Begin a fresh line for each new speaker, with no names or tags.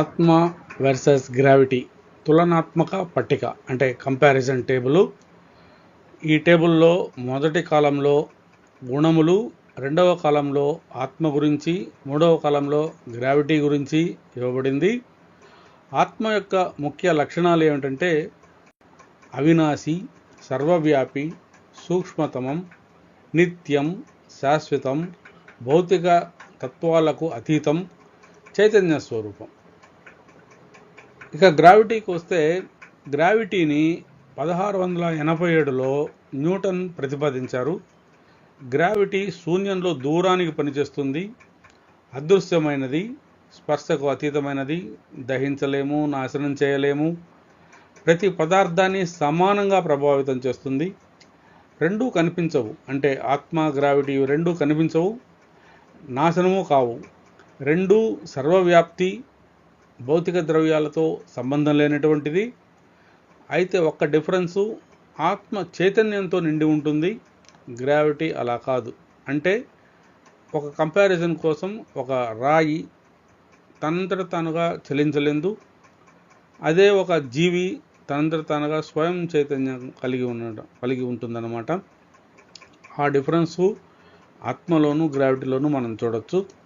ఆత్మ versus gravity తులనాత్మక పట్టిక అంటే కంపారిజన్ టేబుల్. ఈ టేబుల్లో మొదటి కాలంలో గుణములు రెండవ కాలంలో ఆత్మ గురించి మూడవ కాలంలో గ్రావిటీ గురించి ఇవ్వబడింది. ఆత్మ యొక్క ముఖ్య లక్షణాలు ఏమిటంటే అవినాశి సర్వవ్యాపి సూక్ష్మతమం నిత్యం శాశ్వతం భౌతిక తత్వాలకు అతీతం చైతన్య స్వరూపం. ఇక గ్రావిటీకి వస్తే గ్రావిటీని పదహారు వందల ఎనభై ఏడులో న్యూటన్ ప్రతిపాదించారు. గ్రావిటీ శూన్యంలో దూరానికి పనిచేస్తుంది. అదృశ్యమైనది స్పర్శకు అతీతమైనది. దహించలేము నాశనం చేయలేము. ప్రతి పదార్థాన్ని సమానంగా ప్రభావితం చేస్తుంది. రెండూ కనిపించవు. అంటే ఆత్మ గ్రావిటీ రెండూ కనిపించవు. నాశనము కావు. రెండూ సర్వవ్యాప్తి భౌతిక ద్రవ్యాలతో సంబంధం లేనటువంటిది. అయితే ఒక్క డిఫరెన్సు ఆత్మ చైతన్యంతో నిండి ఉంటుంది. గ్రావిటీ అలా కాదు. అంటే ఒక కంపారిజన్ కోసం ఒక రాయి తనంతట తానుగా చలించలేదు. అదే ఒక జీవి తనంతట తానుగా స్వయం చైతన్యం కలిగి ఉండడం కలిగి ఉంటుందన్నమాట. ఆ డిఫరెన్సు ఆత్మలోను గ్రావిటీలోను మనం చూడొచ్చు.